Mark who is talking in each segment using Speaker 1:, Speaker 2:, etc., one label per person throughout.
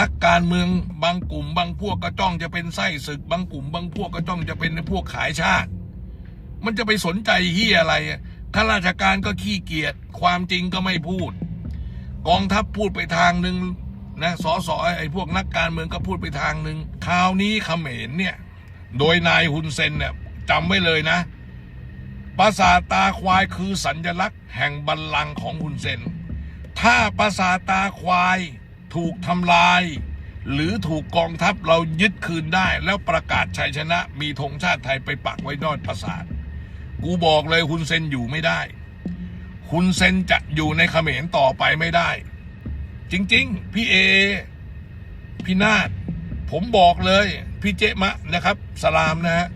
Speaker 1: นักการเมืองบางกลุ่ม บางพวกก็จ้องจะเป็นไส้ศึก บางกลุ่ม บางพวกก็จ้องจะเป็นพวกขายชาติ มันจะไปสนใจเฮียอะไรข้าราชการก็ขี้เกียจความจริงก็ไม่พูด กองทัพพูดไปทางหนึ่งนะสอสอไอ้พวกนักการเมืองก็พูดไปทางหนึ่งคราวนี้เขมรเนี่ย โดยนายฮุนเซนเนี่ยจำไว้เลยนะปราสาทตาควายคือสัญลักษณ์แห่งบัลลังก์ของฮุนเซน ถ้าปราสาทตาควาย ถูกทำลาย หรือถูกกองทัพเรายึดคืนได้แล้วประกาศชัยชนะ มีธงชาติไทยไปปักไว้นอดปราสาทกูบอกเลยฮุนเซนอยู่ไม่ได้ฮุนเซนจะอยู่ในเขมรต่อไปไม่ได้ จริง ๆ พี่เอ พี่นาฏผมบอกเลย พี่เจมะนะครับ สลามนะฮะ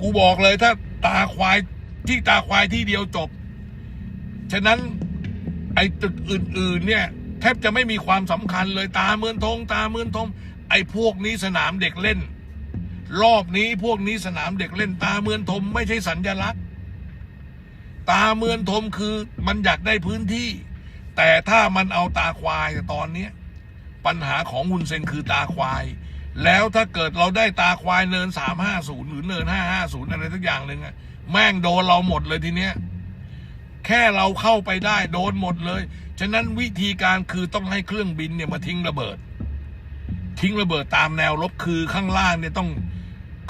Speaker 1: กูบอกเลยถ้าตาควายที่ตาควายที่เดียวจบ ฉะนั้นไอ้จุดอื่น ๆ เนี่ย แทบจะไม่มีความสำคัญเลยตาเมือนทง ตาเมือนทง ไอ้พวกนี้สนามเด็กเล่น รอบนี้พวกนี้สนามเด็กเล่น ตาเมือนทมไม่ใช่สัญญลักษณ์ ตาเมือนทมคือมันอยากได้พื้นที่ แต่ถ้ามันเอาตาควายตอนเนี้ยปัญหาของฮุนเซนคือตาควาย แล้วถ้าเกิดเราได้ตาควายเนินสามห้าศูนย์หรือเนินห้าห้าศูนย์อะไรสักอย่างหนึ่งอะแม่งโดนเราหมดเลยทีเนี้ย แค่เราเข้าไปได้โดนหมดเลย ฉะนั้นวิธีการคือต้องให้เครื่องบินเนี่ยมาทิ้งระเบิด ทิ้งระเบิดตามแนวรบคือข้างล่างเนี่ยต้อง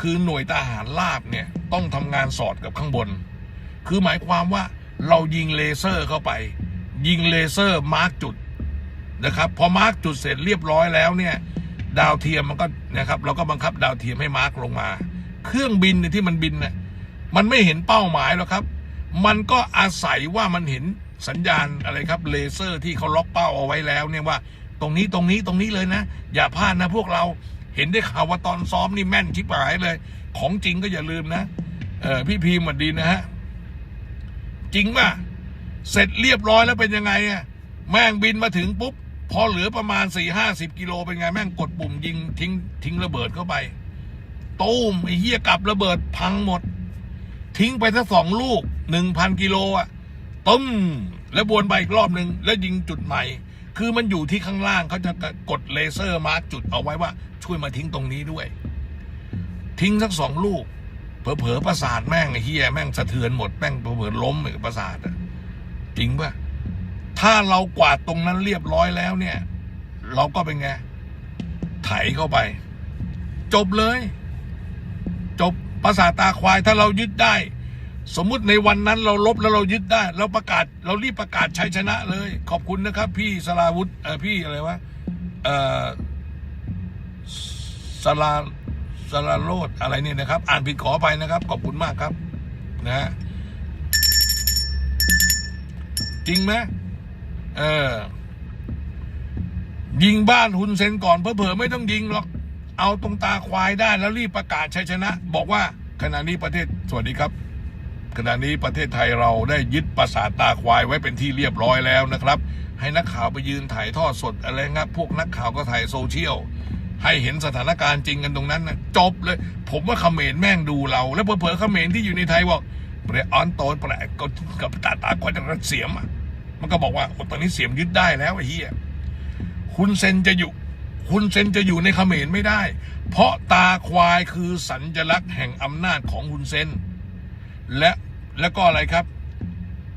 Speaker 1: คือหน่วยทหารราบเนี่ยต้องทำงานสอดกับข้างบน คือหมายความว่าเรายิงเลเซอร์เข้าไป ยิงเลเซอร์มาร์กจุดนะครับพอมาร์กจุดเสร็จเรียบร้อยแล้วเนี่ยดาวเทียมมันก็นะครับเราก็บังคับดาวเทียมให้มาร์กลงมา เครื่องบินที่มันบินเนี่ยมันไม่เห็นเป้าหมายหรอกครับ มันก็อาศัยว่ามันเห็นสัญญาณอะไรครับเลเซอร์ที่เขาล็อกเป้าเอาไว้แล้วเนี่ยว่า ตรงนี้ตรงนี้ตรงนี้เลยนะ อย่าพลาดนะพวกเราเห็นได้ข่าวว่าตอนซ้อมนี่แม่นชิบหายเลย ของจริงก็อย่าลืมนะเออพี่พีมสวัสดีนะฮะจริงป่ะเสร็จเรียบร้อยแล้วเป็นยังไงอะแม่งบินมาถึงปุ๊บพอเหลือประมาณสี่ห้าสิบกิโลเป็นไง แม่งกดปุ่มยิงทิ้งทิ้งระเบิดเข้าไปตูมไอ้เหี้ยกลับระเบิดพังหมด ทิ้งไปทั้งสองลูก หนึ่งพันกิโลอะต้มแล้ววนไปอีกรอบหนึ่งแล้วยิงจุดใหม่ คือมันอยู่ที่ข้างล่างเขาจะกดเลเซอร์มาร์กจุดเอาไว้ว่า ช่วยมาทิ้งตรงนี้ด้วย ทิ้งสักสองลูก เผลอๆประสาทแม่งเฮียแม่งสะเทือนหมดแม่งเผลอๆล้มประสาทจริงปะถ้าเรากวาดตรงนั้นเรียบร้อยแล้วเนี่ย เราก็เป็นไงไถเข้าไป จบเลย จบประสาทตาควายถ้าเรายึดได้ สมมุติในวันนั้นเราลบแล้วเรายึดได้ เราประกาศ เรารีบประกาศชัยชนะเลย ขอบคุณนะครับ พี่สลาวุธเออพี่อะไรวะเออสลาสลาโรดอะไรเนี่ยนะครับ อ่านผิดขอไปนะครับ ขอบคุณมากครับ นะฮะจริงไหมเออ ยิงบ้านหุนเซนก่อนเผลอๆไม่ต้องยิงหรอก เอาตรงตาควายได้แล้วรีบประกาศชัยชนะ บอกว่าขณะนี้ประเทศสวัสดีครับ ขณะนี้ประเทศไทยเราได้ยึดปราสาทตาควายไว้เป็นที่เรียบร้อยแล้วนะครับ ให้นักข่าวไปยืนถ่ายทอดสดอะไรงับพวกนักข่าวก็ถ่ายโซเชียลให้เห็นสถานการณ์จริงกันตรงนั้นนะจบเลย ผมว่าเขมรแม่งดูเรา แล้วเผลอๆเขมรที่อยู่ในไทยบอกเปรออนโตนแปลกก็กับตาตาควายจะเสียมมันก็บอกว่าตอนนี้เสียมยึดได้แล้วไอ้เหี้ยคุณเซนจะอยู่คุณเซนจะอยู่ในเขมรไม่ได้ เพราะตาควายคือสัญลักษณ์แห่งอำนาจของคุณเซน และแล้วก็อะไรครับ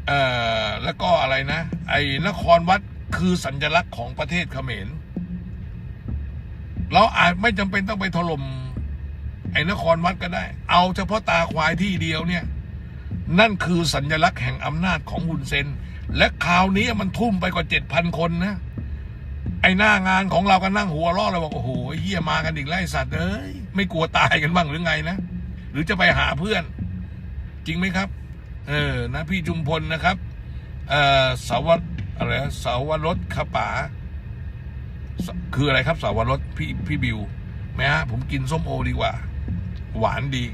Speaker 1: เอ่อแล้วก็อะไรนะ ไอ้นครวัดคือสัญลักษณ์ของประเทศเขมร เราอาจไม่จำเป็นต้องไปถล่มไอ้นครวัดก็ได้ เอาเฉพาะตาควายที่เดียวเนี่ย นั่นคือสัญลักษณ์แห่งอำนาจของฮุนเซน และคราวนี้มันทุ่มไปกว่าเจ็ดพันคนนะไอ้หน้างานของเราก็นั่งหัวเราะเลยบอกโอ้โหเฮียมากันอีกแล้วไอ้สัตว์เอ้ยไม่กลัวตายกันบ้างหรือไงนะ หรือจะไปหาเพื่อน จริงไหมครับ เออนะพี่จุมพลนะครับเอ่อสาวอะไรสาวรสขป๋าคืออะไรครับสาวรสพี่พี่บิวไหมฮะผมกินส้มโอดีกว่า หวานดี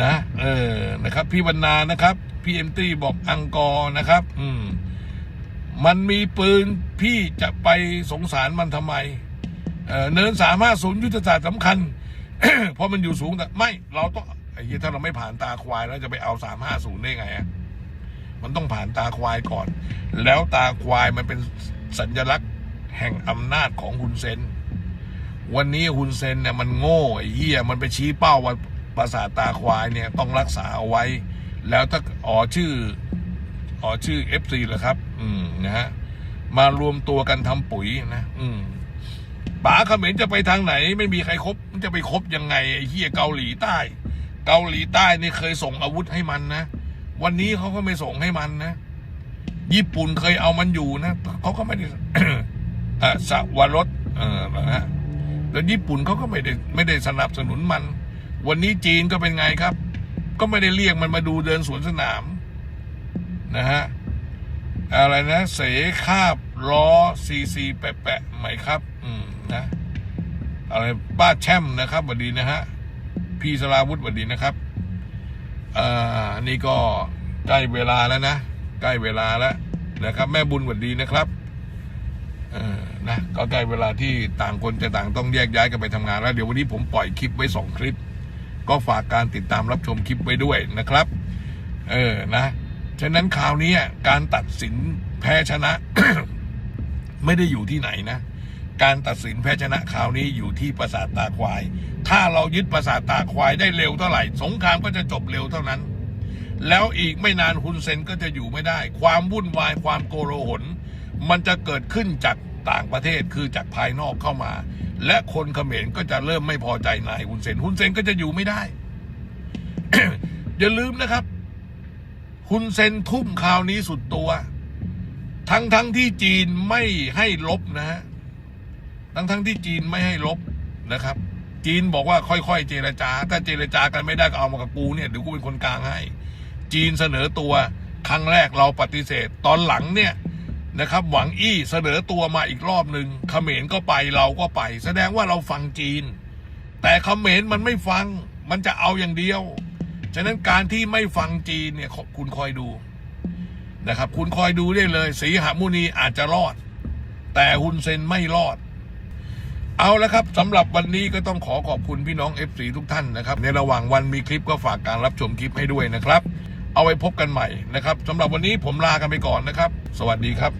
Speaker 1: นะ เออนะครับ พี่วรรณานะครับพี่เอ็มตี้บอกอังกอร์นะครับ อืม มันมีปืนพี่จะไปสงสารมันทำไมเออเนินสามารถศูนย์ยุทธศาสตร์สำคัญ เพราะมันอยู่สูงแต่ไม่ เราต้อง ไอ้เหี้ยถ้าเราไม่ผ่านตาควายแล้วจะไปเอาสามห้าศูนย์ได้ไงอะมันต้องผ่านตาควายก่อน แล้วตาควายมันเป็นสัญลักษณ์แห่งอำนาจของฮุนเซน วันนี้ฮุนเซนเนี่ยมันโง่ไอ้เหี้ยมันไปชี้เป้าว่าปราสาทตาควายเนี่ยต้องรักษาเอาไว้ แล้วถ้าอ๋อชื่ออ๋อชื่อเอฟซีเหรอครับ อืมนะฮะมารวมตัวกันทำปุ๋ยนะ อืมป๋าเขมรจะไปทางไหน ไม่มีใครคบมันจะไปคบยังไงไอ้เหี้ยเกาหลีใต้ เกาหลีใต้นี่เคยส่งอาวุธให้มันนะ วันนี้เขาก็ไม่ส่งให้มันนะ ญี่ปุ่นเคยเอามันอยู่นะเขาก็ไม่ได้อะสวรสเออนะฮะแล้วญี่ปุ่นเขาก็ไม่ได้ไม่ได้สนับสนุนมัน วันนี้จีนก็เป็นไงครับ ก็ไม่ได้เรียกมันมาดูเดินสวนสนามนะฮะอะไรนะเสคาบล้อซีซีแปะแปะไหมครับ อืมนะอะไรป้าแช่มนะครับสวัสดีนะฮะ พี่สลาวุฒิสวัสดีนะครับเอ่อนี่ก็ใกล้เวลาแล้วนะ ใกล้เวลาแล้วนะครับ แม่บุญสวัสดีนะครับเออนะก็ใกล้เวลาที่ต่างคนจะต่างต้องแยกย้ายกันไปทำงานแล้ว เดี๋ยววันนี้ผมปล่อยคลิปไว้สองคลิป ก็ฝากการติดตามรับชมคลิปไว้ด้วยนะครับ เออนะฉะนั้นคราวนี้การตัดสินแพ้ชนะ ไม่ได้อยู่ที่ไหนนะ การตัดสินแพ้ชนะคราวนี้อยู่ที่ปราสาทตาควาย ถ้าเรายึดปราสาทตาควายได้เร็วเท่าไหร่ สงครามก็จะจบเร็วเท่านั้น แล้วอีกไม่นานฮุนเซนก็จะอยู่ไม่ได้ ความวุ่นวายความโกโลหลมันจะเกิดขึ้นจากต่างประเทศคือจากภายนอกเข้ามา และคนเขมรก็จะเริ่มไม่พอใจนายฮุนเซนฮุนเซนก็จะอยู่ไม่ได้ อย่าลืมนะครับฮุนเซนทุ่มคราวนี้สุดตัว ทั้งทั้งที่จีนไม่ให้ลบนะฮะทั้งทั้งที่จีนไม่ให้ลบนะครับ จีนบอกว่าค่อยๆ เจรจา ถ้าเจรจากันไม่ได้ก็เอามากับกูเนี่ยเดี๋ยวกูเป็นคนกลางให้ จีนเสนอตัวครั้งแรกเราปฏิเสธ ตอนหลังเนี่ยนะครับ หวังอี้เสนอตัวมาอีกรอบหนึ่งเขมรก็ไปเราก็ไป แสดงว่าเราฟังจีน แต่เขมรมันไม่ฟัง มันจะเอาอย่างเดียว ฉะนั้นการที่ไม่ฟังจีนเนี่ยคุณคอยดูนะครับ คุณคอยดูได้เลย สีหามุนีอาจจะรอด แต่ฮุนเซนไม่รอด เอาละครับสำหรับวันนี้ก็ต้องขอขอบคุณพี่น้อง FC ทุกท่านนะครับ ในระหว่างวันมีคลิปก็ฝากการรับชมคลิปให้ด้วยนะครับ เอาไว้พบกันใหม่นะครับสำหรับวันนี้ผมลากันไปก่อนนะครับ สวัสดีครับ